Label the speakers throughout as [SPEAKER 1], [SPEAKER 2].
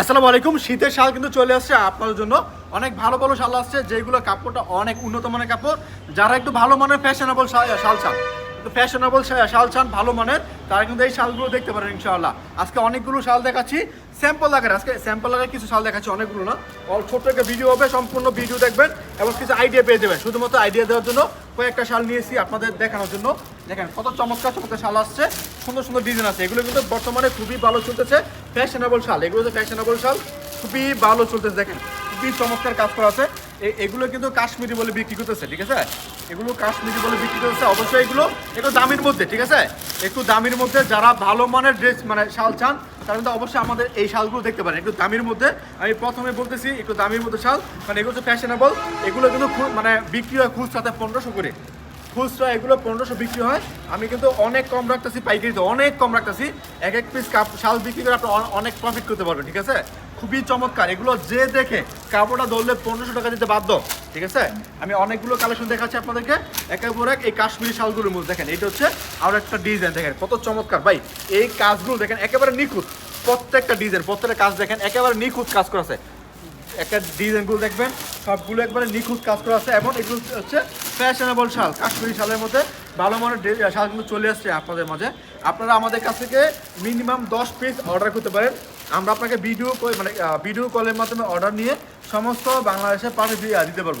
[SPEAKER 1] আসসালামু আলাইকুম। শীতের শাল কিন্তু চলে আসছে। আপনাদের জন্য অনেক ভালো ভালো শাল আসছে। যেগুলো কাপড়টা অনেক উন্নত মানের কাপড়। যারা একটু ভালো মানের ফ্যাশনেবল শাল চান ফ্যাশনেবল শাল চান, ভালো মানের, তারা কিন্তু এই শালগুলো দেখতে পারেন ইনশাআল্লাহ। আজকে অনেকগুলো শাল দেখাচ্ছি। স্যাম্পল দেখার আজকে স্যাম্পল আগে কিছু শাল দেখাচ্ছি, অনেকগুলো না। ছোট্ট একটা ভিডিও হবে, সম্পূর্ণ ভিডিও দেখবেন এবং কিছু আইডিয়া পেয়ে যাবেন। শুধুমাত্র আইডিয়া দেওয়ার জন্য কয়েকটা শাল নিয়েছি আপনাদের দেখানোর জন্য। দেখেন কত চমৎকার চমৎকার শাল আসছে। সুন্দর সুন্দর ডিজাইন আছে। এগুলো কিন্তু বর্তমানে খুবই ভালো চলতেছে। ফ্যাশনেবল শাল। এগুলো হচ্ছে ফ্যাশনেবল শাল, খুবই ভালো চলতেছে। দেখেন, খুবই চমৎকার কাজ করা আছে। এগুলো কিন্তু কাশ্মীরি বলে বিক্রি করতেছে, ঠিক আছে? এগুলো কাশ্মীরি বলে বিক্রি করতেছে। অবশ্যই এগুলো একটু দামের মধ্যে, ঠিক আছে? একটু দামের মধ্যে যারা ভালো মানের ড্রেস মানে শাল চান, তারা কিন্তু অবশ্যই আমাদের এই শালগুলো দেখতে পারেন। একটু দামের মধ্যে। আমি প্রথমে বলতেছি, একটু দামের মধ্যে শাল। মানে এগুলো ফ্যাশনেবল এগুলো কিন্তু মানে বিক্রি হয় খুচরাতে পনেরোশো করে। খুচরা, এগুলো পনেরোশো বিক্রি হয়। আমি কিন্তু অনেক কম রাখতেছি পাইকারিতে অনেক কম রাখতেছি। এক এক পিস কাপ শাল বিক্রি করে আপনি অনেক প্রফিট করতে পারবেন, ঠিক আছে? খুবই চমৎকার। এগুলো যে দেখে কাপড়টা ধরলে পনেরোশো টাকা দিতে বাধ্য, ঠিক আছে? আমি অনেকগুলো কালেকশন দেখাচ্ছি আপনাদেরকে। একের পর এক এই কাশ্মীরি শালগুলোর মধ্যে দেখেন এটা হচ্ছে আরও একটা ডিজাইন দেখেন, কত চমৎকার। ভাই, এই কাজগুলো দেখেন, একেবারে নিখুঁত। প্রত্যেকটা ডিজাইন প্রত্যেকটা কাজ দেখেন, একেবারে নিখুঁত কাজ করা আছে। একটা ডিজাইনগুলো দেখবেন, সবগুলো একবারে নিখুঁত কাজ করা আছে এবং এগুলো হচ্ছে ফ্যাশনেবল শাল, কাশ্মীরি শালের মধ্যে ভালো মানের ডে- শালগুলো চলে আসছে আপনাদের মাঝে। আপনারা আমাদের কাছ থেকে মিনিমাম দশ পিস অর্ডার করতে পারেন। আমরা আপনাকে ভিডিও মানে ভিডিও কলের মাধ্যমে অর্ডার নিয়ে সমস্ত বাংলাদেশে পাঠিয়ে দিয়ে দিতে পারব।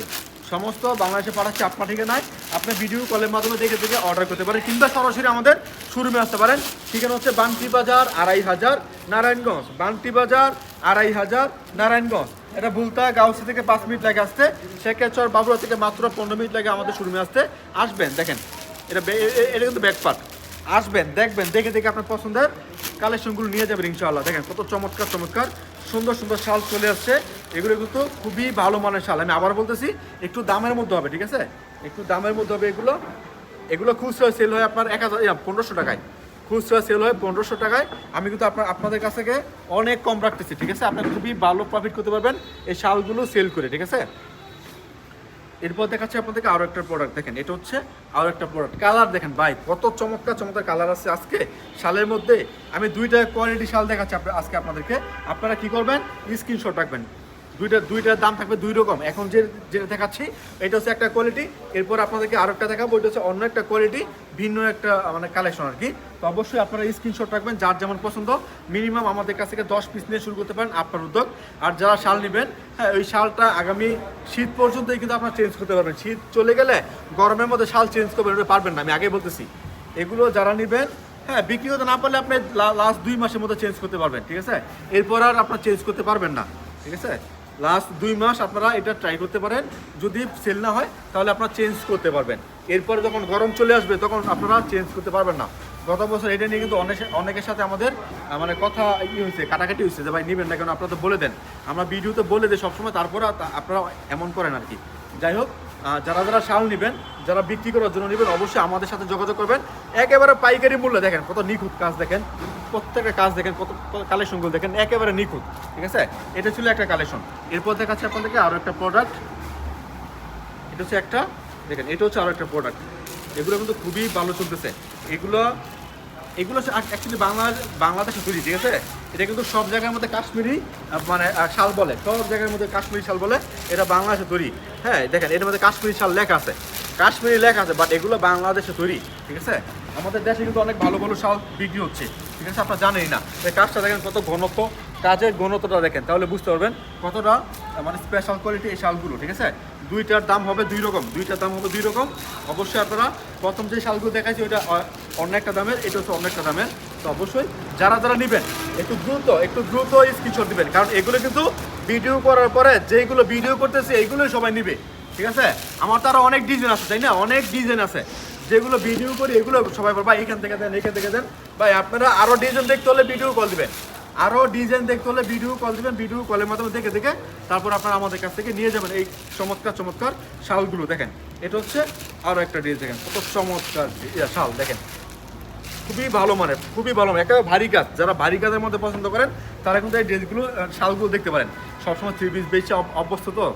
[SPEAKER 1] সমস্ত বাংলাদেশে পাঠাচ্ছি আপনার ঠিকানায়। আপনি ভিডিও কলের মাধ্যমে দেখে দেখে অর্ডার করতে পারেন কিংবা সরাসরি আমাদের শোরুমে আসতে পারেন। ঠিকানা হচ্ছে বান্টি বাজার আড়াই হাজার নারায়ণগঞ্জ। বান্টি বাজার আড়াই হাজার নারায়ণগঞ্জ। এটা ভুলতা গাউসি থেকে পাঁচ মিনিট লাগে আসতে, শেখেচর বাবুরা থেকে মাত্র পনেরো মিনিট লাগে আমাদের শোরুমে আসতে। আসবেন, দেখেন, এটা এটা কিন্তু ব্যাকপার্ট আসবেন, দেখবেন, দেখে দেখে আপনার পছন্দের কালেকশনগুলো নিয়ে যাবেন ইনশাআল্লাহ। দেখেন, কত চমৎকার চমৎকার, সুন্দর সুন্দর শাল চলে আসছে। এগুলো কিন্তু খুবই ভালো মানের শাল। আমি আবার বলতেছি, একটু দামের মধ্যে হবে, ঠিক আছে? একটু দামের মধ্যে হবে এগুলো। এগুলো খুচরা সেল হয় আপনার এক হাজার পনেরোশো টাকায়। খুচরা সেল হয় পনেরোশো টাকায়। আমি কিন্তু আপনার আপনাদের কাছ থেকে অনেক কম রাখতেছি, ঠিক আছে? আপনার খুবই ভালো প্রফিট করতে পারবেন এই শালগুলো সেল করে, ঠিক আছে? এরপর দেখাচ্ছি আপনাদেরকে আরও একটা প্রোডাক্ট দেখেন। এটা হচ্ছে আরও একটা প্রোডাক্ট কালার দেখেন, ভাই, কত চমৎকার চমৎকার কালার আছে আজকে। শালের মধ্যে আমি দুইটা কোয়ালিটি শাল দেখাচ্ছি আজকে আপনাদেরকে। আপনারা কি করবেন? স্ক্রিনশট রাখবেন। দুইটা দুইটার দাম থাকবে দুই রকম। এখন যে, যেটা দেখাচ্ছি, এটা হচ্ছে একটা কোয়ালিটি এরপর আপনাদেরকে আরও একটা দেখাবো, এটা হচ্ছে অন্য একটা কোয়ালিটি ভিন্ন একটা মানে কালেকশন আর কি। তো অবশ্যই আপনারা স্ক্রিনশট রাখবেন, যার যেমন পছন্দ মিনিমাম আমাদের কাছ থেকে দশ পিস নিয়ে শুরু করতে পারেন আপনার উদ্যোগ। আর যারা শাল নেবেন হ্যাঁ ওই শালটা আগামী শীত পর্যন্তই কিন্তু আপনারা চেঞ্জ করতে পারবেন। শীত চলে গেলে গরমের মধ্যে শাল চেঞ্জ করবেন ওটা পারবেন না, আমি আগে বলতেছি। এগুলো যারা নেবেন হ্যাঁ বিক্রি হতে না পারলে আপনি লাস্ট দুই মাসের মধ্যে চেঞ্জ করতে পারবেন, ঠিক আছে? এরপর আর আপনার চেঞ্জ করতে পারবেন না, ঠিক আছে? লাস্ট দুই মাস আপনারা এটা ট্রাই করতে পারেন। যদি সেল না হয়, তাহলে আপনারা চেঞ্জ করতে পারবেন। এরপরে যখন গরম চলে আসবে, তখন আপনারা চেঞ্জ করতে পারবেন না। গত বছর এটা নিয়ে কিন্তু অনেক, অনেকের সাথে আমাদের মানে কথা ই হয়েছে, কাটাকাটি হয়েছে যে, ভাই, নেবেন না কেন? আপনারা তো বলে দেন। আমরা ভিডিওতে বলে দিই সবসময়, তারপরে আপনারা এমন করেন আর কি যাই হোক যারা যারা শাল নেবেন, যারা বিক্রি করার জন্য নেবেন, অবশ্যই আমাদের সাথে যোগাযোগ করবেন। একেবারে পাইকারি মূল্য দেখেন, কত নিখুঁত কাজ দেখেন, প্রত্যেকটা কাজ দেখেন, কত কালেকশনগুলো দেখেন, একেবারে নিখুঁত, ঠিক আছে? এটা ছিল একটা কালেকশন এরপর দেখাচ্ছে আপনাদেরকে আরও একটা প্রোডাক্ট এটা হচ্ছে একটা, দেখেন, এটা হচ্ছে আরও একটা প্রোডাক্ট এগুলো কিন্তু খুবই ভালো চলতেছে। এগুলো এগুলো হচ্ছে অ্যাকচুয়ালি বাংলা বাংলাদেশে তৈরি, ঠিক আছে? এটা কিন্তু সব জায়গার মধ্যে কাশ্মীরি মানে শাল বলে। সব জায়গার মধ্যে কাশ্মীরি শাল বলে, এটা বাংলাদেশে তৈরি। হ্যাঁ দেখেন, এটার মধ্যে কাশ্মীরি শাল লেখা আছে। কাশ্মীরি লেখা আছে বাট এগুলো বাংলাদেশে তৈরি, ঠিক আছে? আমাদের দেশে কিন্তু অনেক ভালো ভালো শাল বিক্রি হচ্ছে, ঠিক আছে? আপনার জানেই না। এই কাজটা দেখেন কত ঘনত্ব, কাজের ঘনত্বটা দেখেন, তাহলে বুঝতে পারবেন কতটা মানে স্পেশাল কোয়ালিটি এই শালগুলো, ঠিক আছে? দুইটার দাম হবে দুই রকম, দুইটার দাম হবে দুই রকম। অবশ্যই আপনারা প্রথম যে শালগুলো দেখাচ্ছি ওইটা অ- অন্য একটা দামের, এটা হচ্ছে অন্য একটা দামের। তো অবশ্যই যারা যারা নেবেন, একটু দ্রুত একটু দ্রুত স্ক্রিনশট দিবেন। কারণ এগুলো কিন্তু ভিডিও করার পরে যেগুলো ভিডিও করতেছে, এইগুলোই সবাই নিবে। ঠিক আছে? আমার তো আরও অনেক ডিজাইন আছে, তাই না? অনেক ডিজাইন আছে। যেগুলো ভিডিও করি, এগুলো সবাই ভাই, এখান থেকে দেন, এখান থেকে দেন। ভাই, আপনারা আরও ডিজাইন দেখতে হলে ভিডিও কল দিবেন। আরও ডিজাইন দেখতে হলে ভিডিও কল দিবেন ভিডিও কলের মাধ্যমে দেখে দেখে তারপর আপনারা আমাদের কাছ থেকে নিয়ে যাবেন এই চমৎকার চমৎকার শালগুলো। দেখেন, এটা হচ্ছে আরও একটা ডিজাইন দেখেন কত চমৎকার শাল, দেখেন। খুবই ভালো মানে খুবই ভালো একেবারে ভারী কাজ যারা ভারী কাজের মধ্যে পছন্দ করেন, তারা কিন্তু এই ড্রেসগুলো শালগুলো দেখতে পারেন। সবসময় থ্রি পিস বেশি অভ্যস্ত তো?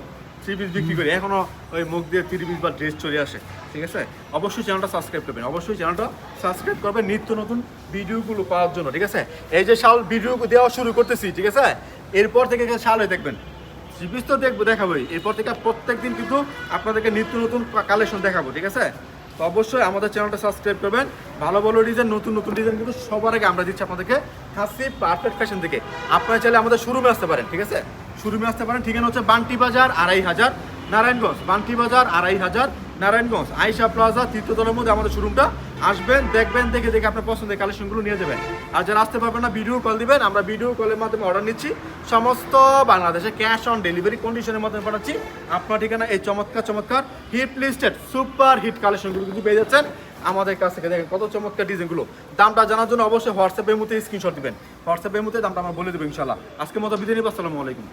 [SPEAKER 1] থ্রি পিস বিক্রি করি। এখনও ওই মুখ দিয়ে থ্রি পিস বা ড্রেস চলে আসে। ঠিক আছে? অবশ্যই চ্যানেলটা সাবস্ক্রাইব করবেন। অবশ্যই চ্যানেলটা সাবস্ক্রাইব করবেন নিত্য নতুন ভিডিওগুলো পাওয়ার জন্য, ঠিক আছে? এই যে শাল ভিডিও দেওয়া শুরু করতেছি, ঠিক আছে? এরপর থেকে শাল হয়ে দেখবেন। সিপিস তো দেখব দেখাবোই। এরপর থেকে প্রত্যেক দিন কিন্তু আপনাদেরকে নিত্য নতুন কালেকশন দেখাবো, ঠিক আছে? তো অবশ্যই আমাদের চ্যানেলটা সাবস্ক্রাইব করবেন। ভালো ভালো ডিজাইন নতুন নতুন ডিজাইন কিন্তু সবার আগে আমরা দিচ্ছি আপনাদেরকে খাসি পারফেক্ট ফ্যাশন থেকে আপনারা চাইলে আমাদের শোরুমে আসতে পারেন, ঠিক আছে? শোরুমে আসতে পারেন, ঠিকানা হচ্ছে বান্টি বাজার আড়াই হাজার, নারায়ণগঞ্জ। বান্টি বাজার আড়াই হাজার, নারায়ণগঞ্জ। আইসা প্লাজা তীর্থতলের মধ্যে আমাদের শোরুমটা আসবেন, দেখবেন, দেখে দেখে আপনার পছন্দের কালেকশনগুলো নিয়ে যাবেন। আর যারা আসতে পারবেন না ভিডিও কল দিবেন। আমরা ভিডিও কলের মাধ্যমে অর্ডার নিচ্ছি। সমস্ত বাংলাদেশে ক্যাশ অন ডেলিভারি কন্ডিশনের মাধ্যমে পাঠাচ্ছি। আপনার ঠিকানা এই চমৎকার চমৎকার হিট লিস্টেড সুপার হিট কালেকশনগুলো কিন্তু পেয়ে যাচ্ছেন। আমাদের কাছ থেকে দেখেন কত চমৎকার ডিজাইনগুলো। দামটা জানার জন্য অবশ্যই হোয়াটসঅ্যাপের মধ্যে স্ক্রিনশট দিবেন। হোয়াটসঅ্যাপের মধ্যে দামটা আমরা বলে দেবো ইনশাল্লাহ আজকের মতো বিদায় নিব, আসসালামু আলাইকুম।